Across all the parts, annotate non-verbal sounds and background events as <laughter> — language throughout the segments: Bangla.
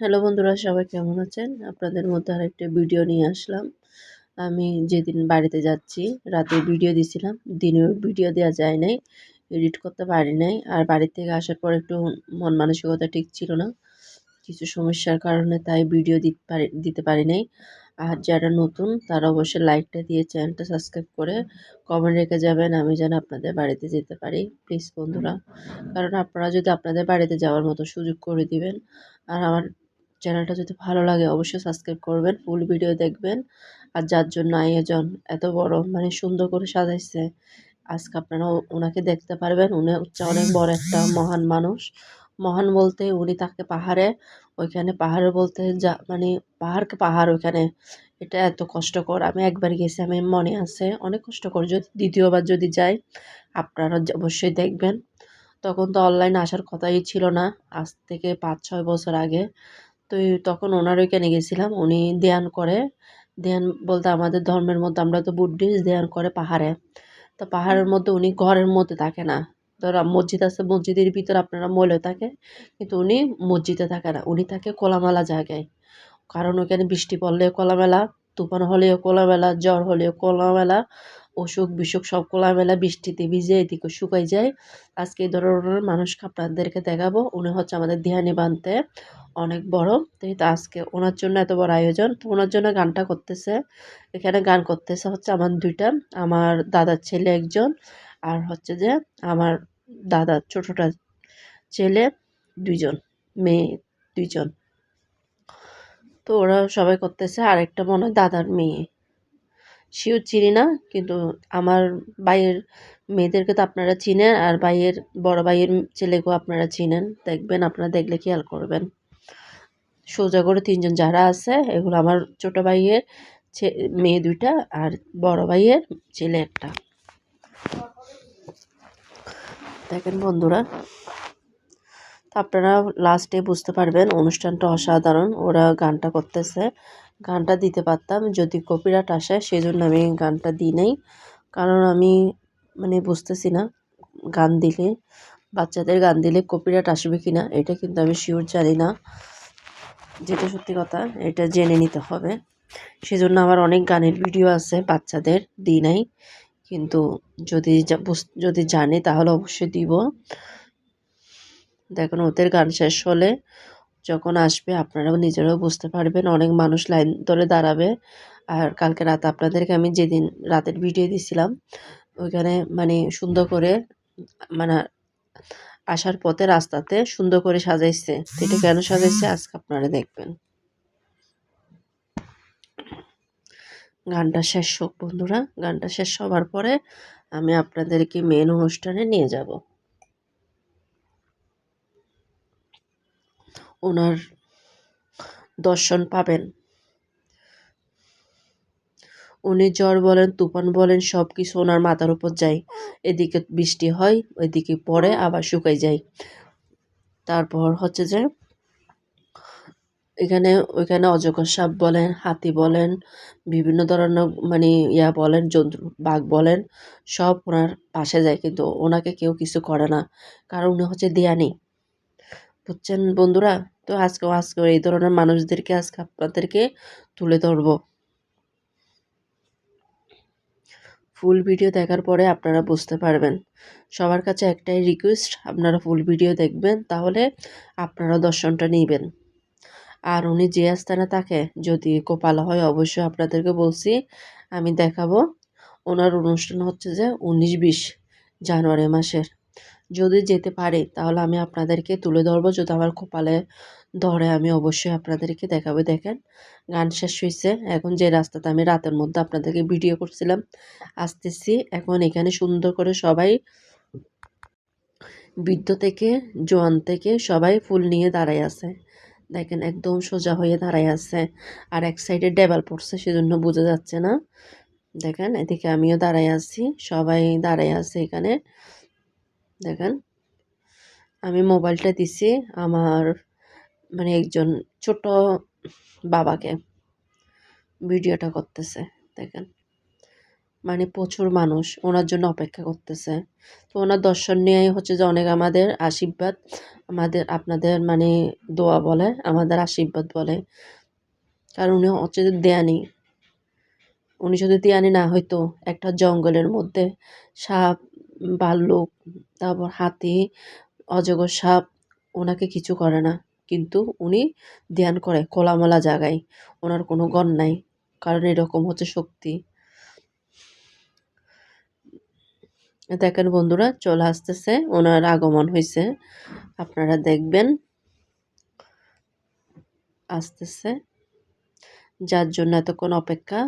হ্যালো বন্ধুরা, সবাই কেমন আছেন? আপনাদের মধ্যে আরেকটা ভিডিও নিয়ে আসলাম। আমি যেদিন বাড়িতে যাচ্ছি রাতে ভিডিও দিছিলাম। দিনে ভিডিও দেওয়া যায় নাই এডিট করতে পারি নাই। আর বাড়ি থেকে আসার পর একটু মন মানসিকতা ঠিক ছিল না। কিছু সমস্যার কারণে তাই ভিডিও দিতে পারি দিতে পারি নাই। আর যারা নতুন, তারা অবশ্যই লাইকটা দিয়ে চ্যানেলটা সাবস্ক্রাইব করে কমেন্ট রেখে যাবেন। আমি যেন আপনাদের বাড়িতে যেতে পারি। প্লিজ বন্ধুরা, কারণ আপনারা যদি আপনাদের বাড়িতে যাওয়ার মতো সুযোগ করে দিবেন, আর আমার চ্যানেলটা যদি ভালো লাগে অবশ্যই সাবস্ক্রাইব করবেন ফুল ভিডিও দেখবেন। আর যার জন্য আয়োজন এত বড় মানে সুন্দর করে সাজাইছে আজকে আপনারা ওনাকে দেখতে পারবেন। উনি হচ্ছে অনেক বড় একটা <laughs> মহান মানুষ। মহান বলতে উনি তাকে পাহাড়ে ওইখানে পাহাড়ে বলতে যা মানে পাহাড়কে পাহাড় ওইখানে এটা এত কষ্টকর। আমি একবার গেছি আমি মনে আছে অনেক কষ্টকর। যদি দ্বিতীয়বার যদি যাই আপনারা অবশ্যই দেখবেন। তখন তো অনলাইন আসার কথাই ছিল না। আজ থেকে পাঁচ ছয় বছর আগে। তো তখন ওনার ওইখানে গেছিলাম। উনি ধ্যান করে। ধ্যান বলতে আমাদের ধর্মের মধ্যে আমরা তো বুদ্ধিস্ট ধ্যান করে পাহাড়ে। তো পাহাড়ের মধ্যে উনি ঘরের মধ্যে থাকে না। ধরো মসজিদ আছে, মসজিদের ভিতরে আপনারা মলে থাকে, কিন্তু উনি মসজিদে থাকে না। উনি থাকে কোলামেলা জায়গায়। কারণ ওখানে বৃষ্টি পড়লে কোলামেলা তুফান হলেও কোলামেলা জ্বর হলেও কোলামেলা অসুখ বিসুখ সব কোলামেলা বৃষ্টিতে ভিজে এদিকে শুকাই যায়। আজকে এই ধরনের মানুষকে আপনাদেরকে দেখাবো। উনি হচ্ছে আমাদের ধ্যানে বানতে, অনেক বড়। তো আজকে ওনার জন্য এত বড় আয়োজন। তো ওনার জন্য গানটা করতেছে। এখানে গান করতেছে হচ্ছে আমার দুইটা, আমার দাদার ছেলে একজন আর হচ্ছে যে আমার দাদার ছোটোটা ছেলে দুইজন, মেয়ে দুইজন। তো ওরা সবাই করতেছে। আরেকটা মনে হয় দাদার মেয়ে। সেও চিনি না, কিন্তু আমার ভাইয়ের মেয়েদেরকে তো আপনারা চিনেন আর ভাইয়ের, বড় ভাইয়ের ছেলেকেও আপনারা চিনেন। দেখবেন, আপনারা দেখলে খেয়াল করবেন। সোজা করে তিনজন যারা আছে, এগুলো আমার ছোটো ভাইয়ের মেয়ে দুইটা আর বড় ভাইয়ের ছেলে একটা। দেখেন বন্ধুরা আপনারা লাস্টে বুঝতে পারবেন, অনুষ্ঠানটা অসাধারণ, ওরা গানটা করতেছে। গানটা দিতে পারতাম, যদি কপিরাট আসে সেই জন্য আমি গানটা দিই নাই। কারণ আমি মানে বুঝতেছি না, গান দিলে, বাচ্চাদের গান দিলে কপিরাট আসবে কি না এটা কিন্তু আমি শিওর জানি না। যেটা সত্যি কথা, এটা জেনে নিতে হবে। সেজন্য আমার অনেক গানের ভিডিও আছে, বাচ্চাদের দিই নাই। কিন্তু যদি যদি জানে, তাহলে অবশ্যই দিব। দেখুন, ওদের গান শেষ হলে যখন আসবে, আপনারাও নিজেরাও বুঝতে পারবেন। অনেক মানুষ লাইন ধরে দাঁড়াবে। আর কালকে রাত আপনাদেরকে আমি যেদিন রাতের ভিডিও দিছিলাম, ওইখানে মানে সুন্দর করে মানে আসার পথে রাস্তাতে সুন্দর করে সাজাইছে। এটা কেন সাজাইছে? আজকে আপনারা দেখবেন। গানটা শেষ হোক বন্ধুরা, গানটা শেষ হবার পরে আমি আপনাদেরকে মেন অনুষ্ঠানে নিয়ে যাব। ওনার দর্শন পাবেন। উনি জ্বর বলেন, তুফান বলেন সব কিছু ওনার মাথার উপর যায়। এদিকে বৃষ্টি হয়, ওইদিকে পরে আবার শুকাই যায়। তারপর হচ্ছে যে, এখানে, ওইখানে অজগর সাপ বলেন, হাতি বলেন, বিভিন্ন ধরনের মানে ইয়া বলেন, জন্তু, বাঘ বলেন, সব ওনার পাশে যায়। কিন্তু ওনাকে কেউ কিছু করে না। কারণ উনি হচ্ছে দেয়ানি। বুঝছেন বন্ধুরা? তো আজকে আজকে এই ধরনের মানুষদেরকে আজকে আপনাদেরকে তুলে ধরবো। ফুল ভিডিও দেখার পরে আপনারা বুঝতে পারবেন। সবার কাছে একটাই রিকোয়েস্ট আপনারা ফুল ভিডিও দেখবেন, তাহলে আপনারা দর্শনটা নেবেন। আর উনি যে আস্থানে থাকে, যদি কপাল হয়, অবশ্যই আপনাদেরকে বলছি, আমি দেখাবো। ওনার অনুষ্ঠান হচ্ছে যে উনিশ বিশ জানুয়ারি মাসের। যদি যেতে পারি, তাহলে আমি আপনাদেরকে তুলে ধরবো। যদি আমার কপালে ধরে, আমি অবশ্যই আপনাদেরকে দেখাবো। দেখেন, গান শেষ হয়েছে এখন যে রাস্তাতে আমি রাতের মধ্যে আপনাদেরকে ভিডিও করছিলাম, আসতেছি। এখন এখানে সুন্দর করে সবাই বৃদ্ধ থেকে, জোয়ান থেকে সবাই ফুল নিয়ে দাঁড়ায় আছে। দেখেন, একদম সোজা হয়ে দাঁড়ায় আছে। আর এক সাইডে ডেবাল পড়ছে, সেজন্য বোঝা যাচ্ছে না। দেখেন, এদিকে আমিও দাঁড়ায় আছি। সবাই দাঁড়ায় আছে এখানে। দেখেন, আমি মোবাইলটা দিছি আমার মানে একজন ছোট বাবাকে। ভিডিওটা করতেছে, দেখেন। মানে প্রচুর মানুষ, ওনার জন্য অপেক্ষা করতেছে। তো ওনার দর্শন নিয়েই হচ্ছে যে অনেক আমাদের আশীর্বাদ, আমাদের আপনাদের মানে দোয়া বলে, আমাদের আশীর্বাদ বলে। কারণ উনি হচ্ছে যে দেয়ানি উনি যদি দেয়ানি না হয়তো একটা জঙ্গলের মধ্যে সাপ ভাল্লুক তারপর হাতি, অজগর সাপ, ওনাকে কিছু করে না। কিন্তু উনি ধ্যান করে, খোলামেলা জায়গায় ওনার কোনো গণ নাই, কারণ এরকম হচ্ছে শক্তি। দেখেন বন্ধুরা, চলে আসতেছে, ওনার আগমন হয়েছে আপনারা দেখবেন, আসতেছে। যার জন্য এতক্ষণ অপেক্ষা,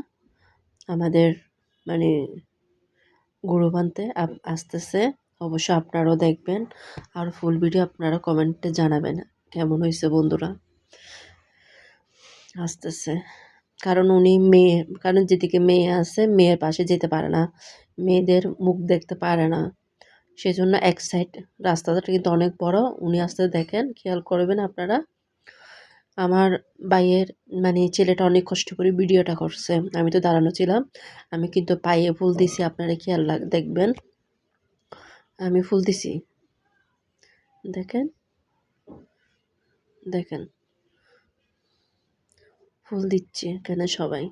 আমাদের মানে গুরু বানতে আসতেছে। অবশ্য আপনারাও দেখবেন। আর ফুল ভিডিও আপনারা কমেন্টে জানাবেন কেমন হয়েছে বন্ধুরা। আসতেছে। কারণ উনি মেয়ে, কারণ যেদিকে মেয়ে আছে, মেয়ের পাশে যেতে পারে না। মেয়েদের মুখ দেখতে পারে না। সেজন্য এক সাইড রাস্তাটা কিন্তু অনেক বড়। উনি আসতে দেখেন, খেয়াল করবেন আপনারা। আমার ভাইয়ের মানে ছেলেটা অনেক কষ্ট করে ভিডিওটা করছে। আমি তো দাঁড়ানো ছিলাম। আমি কিন্তু পায়ে ফুল দিছি, আপনারা খেয়াল লাগ দেখবেন। আমি ফুল দিছি। দেখেন। দেখেন। ফুল দিচ্ছি এখানে সবাই।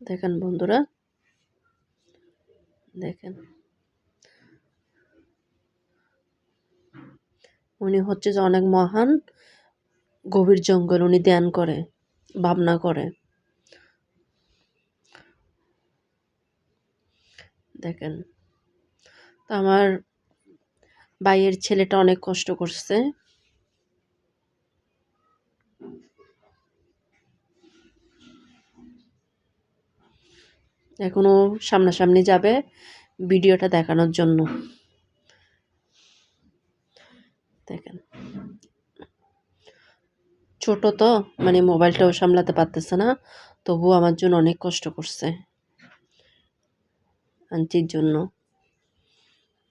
দেখেন বন্ধুরা। দেখেন। উনি হচ্ছে যে অনেক মহান, গভীর জঙ্গল উনি ধ্যান করে, ভাবনা করে। দেখেন, তো আমার ভাইয়ের ছেলেটা অনেক কষ্ট করছে। এখনও সামনাসামনি যাবে ভিডিওটা দেখানোর জন্য। দেখেন। ছোট তো মানে মোবাইলটাও সামলাতে পারতেছে না, তবু আমার জন্য অনেক কষ্ট করছে আন্টির জন্য।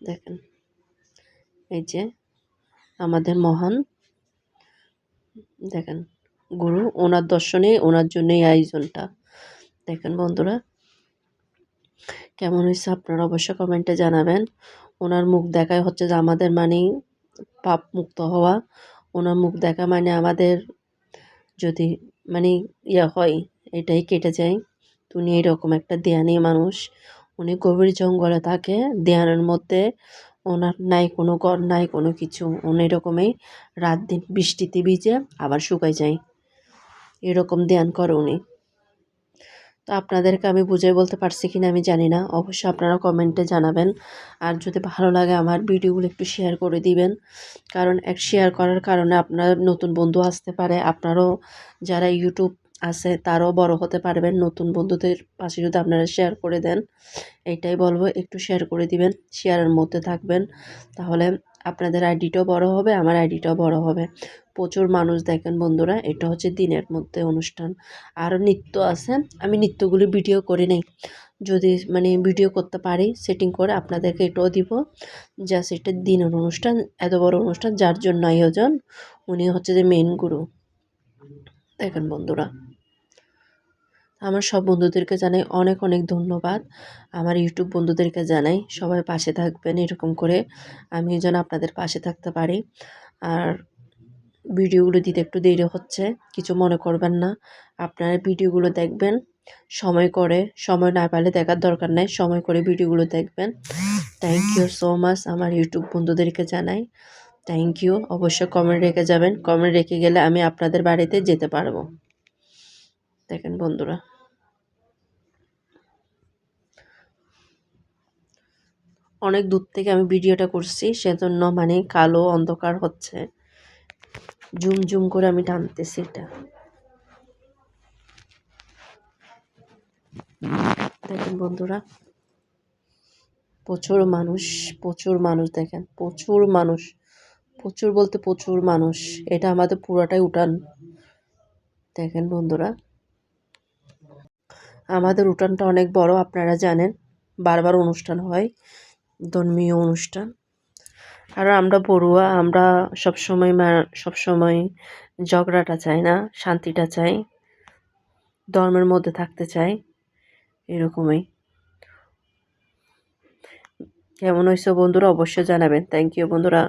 দেখেন, এই যে আমাদের মহান, দেখেন, গুরু, ওনার দর্শনে, ওনার জন্য এই আয়োজনটা। দেখেন বন্ধুরা, কেমন হয়েছে আপনারা অবশ্যই কমেন্টে জানাবেন। ওনার মুখ দেখায় হচ্ছে যে আমাদের মানে পাপ মুক্ত হওয়া, ওনার মুখ দেখা মানে আমাদের যদি মানে ইয়া হয়, এটাই কেটে যায়। উনি এরকম একটা দেয়ানি মানুষ। উনি গভীর জঙ্গলে থাকে দেয়ানের মধ্যে ওনার নাই কোনো ঘর, নাই কোনো কিছু। উনি এরকমই রাত দিন বৃষ্টিতে ভিজে আবার শুকাই যায়। এরকম ধ্যান করে উনি। তো আপনাদেরকে আমি বুঝে বলতে পারছি কি না আমি জানি না। অবশ্যই আপনারা কমেন্টে জানাবেন। আর যদি ভালো লাগে আমার ভিডিওগুলো একটু শেয়ার করে দিবেন। কারণ এক শেয়ার করার কারণে আপনার নতুন বন্ধু আসতে পারে। আপনারও যারা ইউটিউব আছে, তারও বড় হতে পারবেন। নতুন বন্ধুদের পাশে যদি আপনারা শেয়ার করে দেন, এইটাই বলব, একটু শেয়ার করে দিবেন শেয়ারের মধ্যে থাকবেন। তাহলে আপনাদের আইডিটাও বড় হবে, আমার আইডিটাও বড় হবে। প্রচুর মানুষ দেখেন বন্ধুরা, এটা হচ্ছে দিনের মধ্যে অনুষ্ঠান। আরও নৃত্য আছে, আমি নৃত্যগুলি ভিডিও করি নেই। যদি মানে ভিডিও করতে পারি সেটিং করে আপনাদেরকে এটাও দিব যা সেটা দিনের অনুষ্ঠান, এত বড় অনুষ্ঠান, যার জন্য আয়োজন, উনি হচ্ছে যে মেন গুরু দেখেন বন্ধুরা। আমার সব বন্ধুদেরকে জানাই অনেক অনেক ধন্যবাদ। আমার ইউটিউব বন্ধুদেরকে জানাই সবাই পাশে থাকবেন এরকম করে আমি যেন আপনাদের পাশে থাকতে পারি। আর ভিডিওগুলো দিতে একটু দেরি হচ্ছে, কিছু মনে করবেন না। আপনারা ভিডিওগুলো দেখবেন, সময় করে, সময় না পেলে দেখার দরকার নেই, সময় করে ভিডিওগুলো দেখবেন। থ্যাংক ইউ সো মাচ আমার ইউটিউব বন্ধুদেরকে জানাই। থ্যাংক ইউ অবশ্যই কমেন্ট রেখে যাবেন। কমেন্ট রেখে গেলে আমি আপনাদের বাড়িতে যেতে পারব। দেখেন বন্ধুরা। অনেক দূর থেকে আমি ভিডিওটা করছি, সেজন্য মানে কালো অন্ধকার হচ্ছে। জুম জুম করে আমি টানতেছি এটা। দেখেন বন্ধুরা, প্রচুর মানুষ প্রচুর মানুষ দেখেন, প্রচুর মানুষ, প্রচুর বলতে প্রচুর মানুষ। এটা আমাদের পুরাটাই উঠান। দেখেন বন্ধুরা, আমাদের উঠানটা অনেক বড়, আপনারা জানেন, বারবার অনুষ্ঠান হয়। ধর্মীয় অনুষ্ঠান। আর আমরা পড়ুয়া, আমরা সবসময় সবসময় ঝগড়াটা চাই না, শান্তিটা চাই, ধর্মের মধ্যে থাকতে চাই, এরকমই। কেমন হয়েছে বন্ধুরা, অবশ্যই জানাবেন। থ্যাংক ইউ বন্ধুরা।